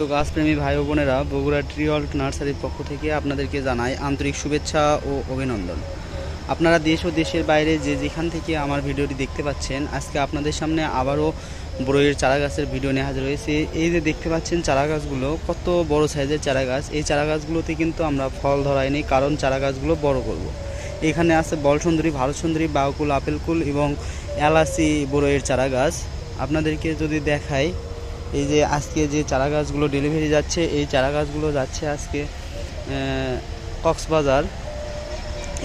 তো গাছপ্রেমী ভাই বোনেরা, বগুড়া ট্রিঅল্ট নার্সারির পক্ষ থেকে আপনাদেরকে জানাই আন্তরিক শুভেচ্ছা ও অভিনন্দন। আপনারা দেশ ও দেশের বাইরে যে যেখান থেকে আমার ভিডিওটি দেখতে পাচ্ছেন, আজকে আপনাদের সামনে আবারও বড়ইয়ের চারা গাছের ভিডিও নিয়ে হাজির হয়েছে। এই যে দেখতে পাচ্ছেন চারা গাছগুলো কত বড় সাইজের চারা গাছ এই চারা গাছগুলোতে কিন্তু আমরা ফল ধরাইনি, কারণ চারা গাছগুলো বড় করব। এখানে আছে বল সুন্দরী ভারত সুন্দরী বাউকুল, আপেলকুল এবং এলাচি বড়ইয়ের চারা গাছ আপনাদেরকে যদি দেখাই এই যে আজকে যে চারা গাছগুলো ডেলিভারি যাচ্ছে, এই চারা গাছগুলো যাচ্ছে আজকে কক্সবাজার।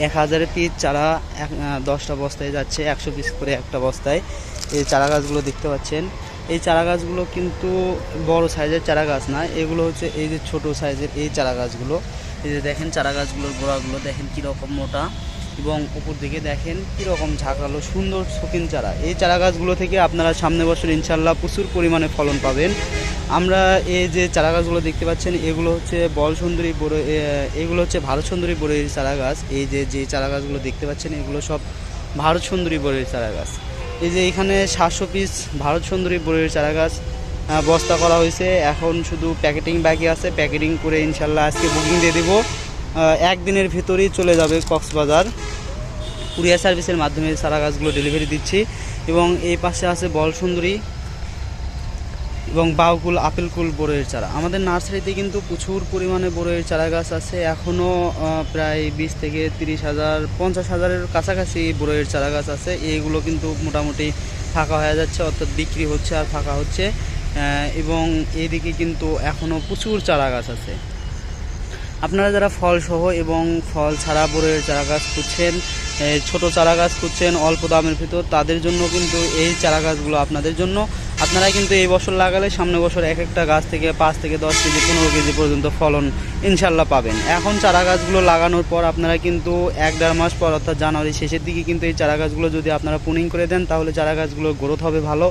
এক হাজারের পিস চারা এক দশটা বস্তায় যাচ্ছে, একশো পিস করে একটা বস্তায়। এই চারা গাছগুলো দেখতে পাচ্ছেন। এই চারা গাছগুলো কিন্তু বড় সাইজের চারা গাছ না, এগুলো হচ্ছে এই যে ছোট সাইজের এই চারা গাছগুলো এই যে দেখেন চারা গাছগুলোর গোড়াগুলো, দেখেন কীরকম মোটা। এবং উপর দিকে দেখেন কীরকম ঝাঁকালো, সুন্দর শৌখিন চারা। এই চারা গাছগুলো থেকে আপনারা সামনে বছর ইনশাল্লাহ প্রচুর পরিমাণে ফলন পাবেন। আমরা এই যে চারা গাছগুলো দেখতে পাচ্ছেন, এগুলো হচ্ছে বল সুন্দরী বড় এগুলো হচ্ছে ভারত সুন্দরী বড়ের চারা গাছ। এই যে যে চারা গাছগুলো দেখতে পাচ্ছেন, এগুলো সব ভারত সুন্দরী বড়ের চারা গাছ। এই যে এখানে সাতশো পিস ভারত সুন্দরী বড়ের চারা গাছ বস্তা করা হয়েছে। এখন শুধু প্যাকেটিং বাকি আছে। প্যাকেটিং করে ইনশাল্লাহ আজকে বুকিং দিয়ে দেবো। একদিনের ভেতরেই চলে যাবে কক্সবাজার। কুরিয়ার সার্ভিসের মাধ্যমে চারা গাছগুলো ডেলিভারি দিচ্ছি। এবং এই পাশে আছে বল সুন্দরী এবং বাউকুল, আপেলকুল বড়ইয়ের চারা। আমাদের নার্সারিতে কিন্তু প্রচুর পরিমাণে বড়ইয়ের চারা গাছ আছে এখনও প্রায় বিশ থেকে তিরিশ হাজার, পঞ্চাশ হাজারের কাছাকাছি বড়ইয়ের চারা গাছ আছে। এইগুলো কিন্তু মোটামুটি ফাঁকা হয়ে যাচ্ছে, অর্থাৎ বিক্রি হচ্ছে আর ফাঁকা হচ্ছে। এবং এদিকে কিন্তু এখনও প্রচুর চারা গাছ আছে। আপনারা যারা ফল সহ এবং ফল ছাড়া বড়ের চারা গাছ খুঁজছেন ছোট চারা গাছ খুঁজছেন, অল্প দামের ভিতর, তাদের জন্য কিন্তু এই চারা গাছগুলো আপনাদের জন্য। আপনারা কিন্তু এই বছর লাগালে সামনে বছর এক একটা গাছ থেকে পাঁচ থেকে দশ কেজি, পনেরো কেজি পর্যন্ত ফলন ইনশাল্লাহ পাবেন। এখন চারা গাছগুলো লাগানোর পর আপনারা কিন্তু এক দেড় মাস পর, অর্থাৎ জানুয়ারি শেষের দিকে কিন্তু এই চারা গাছগুলো যদি আপনারা পুনিং করে দেন, তাহলে চারা গাছগুলোর গ্রোথ হবে ভালো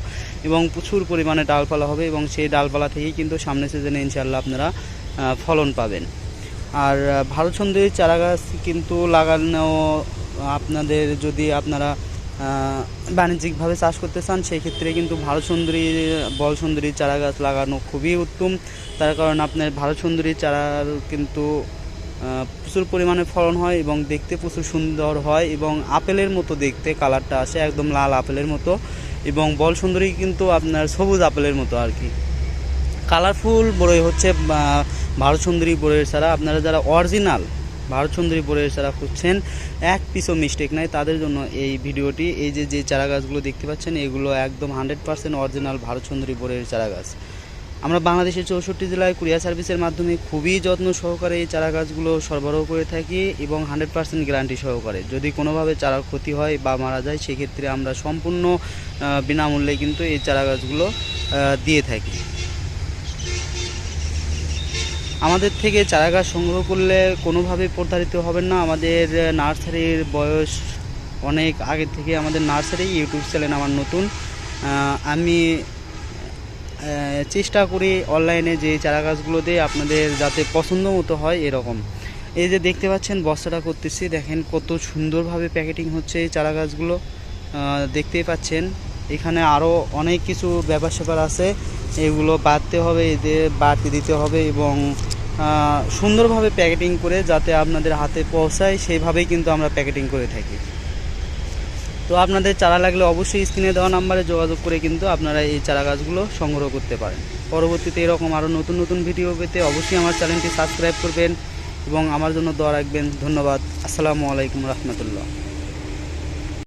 এবং প্রচুর পরিমাণে ডালপালা হবে এবং সেই ডালপালা থেকেই কিন্তু সামনের সিজনে ইনশাল্লাহ আপনারা ফলন পাবেন। আর ভারত সুন্দরী চারা গাছ কিন্তু লাগানো আপনাদের যদি আপনারা বাণিজ্যিকভাবে চাষ করতে চান সেই ক্ষেত্রে কিন্তু ভারত সুন্দরী বল সুন্দরী চারা গাছ লাগানো খুবই উত্তম। তার কারণ আপনার ভারত সুন্দরী চারার কিন্তু প্রচুর পরিমাণে ফলন হয় এবং দেখতে প্রচুর সুন্দর হয় এবং আপেলের মতো দেখতে, কালারটা আসে একদম লাল আপেলের মতো এবং বল সুন্দরী কিন্তু আপনার সবুজ আপেলের মতো আর কি। কালারফুল বড়ই হচ্ছে আহ, ভারত সুন্দরী ছাড়া আপনারা যারা অরিজিনাল ভারত সুন্দরী বড়ের চারা খুঁজছেন এক পিসও মিস্টেক নাই তাদের জন্য এই ভিডিওটি। এই যে যে চারা গাছগুলো দেখতে পাচ্ছেন এগুলো একদম হান্ড্রেড পার্সেন্ট অরিজিনাল ভারত সুন্দরী বড়ের চারা গাছ। আমরা বাংলাদেশের চৌষট্টি জেলায় কুরিয়ার সার্ভিসের মাধ্যমে খুবই যত্ন সহকারে এই চারা গাছগুলো সরবরাহ করে থাকি এবং হান্ড্রেড পার্সেন্ট গ্যারান্টি সহকারে। যদি কোনোভাবে চারার ক্ষতি হয় বা মারা যায় সেক্ষেত্রে আমরা সম্পূর্ণ বিনামূল্যে কিন্তু এই চারা গাছগুলো দিয়ে থাকি। আমাদের থেকে চারা গাছ সংগ্রহ করলে কোনোভাবে প্রতারিত হবেন না। আমাদের নার্সারির বয়স অনেক আগে থেকে আমাদের নার্সারি, ইউটিউব চ্যানেল আমার নতুন। আমি চেষ্টা করি অনলাইনে যে চারা দিয়ে আপনাদের যাতে পছন্দ মতো হয় এরকম। এই যে দেখতে পাচ্ছেন, বস্তাটা করতেছি। দেখেন কত সুন্দরভাবে প্যাকেটিং হচ্ছে এই চারা গাছগুলো দেখতেই পাচ্ছেন, এখানে আরও অনেক কিছু ব্যাপার স্যাপার আছে। এগুলো বাড়তে হবে, এদের বাড়তে দিতে হবে এবং সুন্দরভাবে প্যাকেটিং করে যাতে আপনাদের হাতে পৌঁছায়, সেইভাবেই কিন্তু আমরা প্যাকেটিং করে থাকি। তো আপনাদের চারা লাগলে অবশ্যই স্ক্রিনে দেওয়া নাম্বারে যোগাযোগ করে কিন্তু আপনারা এই চারা গাছগুলো সংগ্রহ করতে পারেন। পরবর্তীতে এরকম আরও নতুন নতুন ভিডিও পেতে অবশ্যই আমার চ্যানেলটি সাবস্ক্রাইব করবেন এবং আমার জন্য দোয়া রাখবেন। ধন্যবাদ। আসসালামু আলাইকুম রহমতুল্লাহ।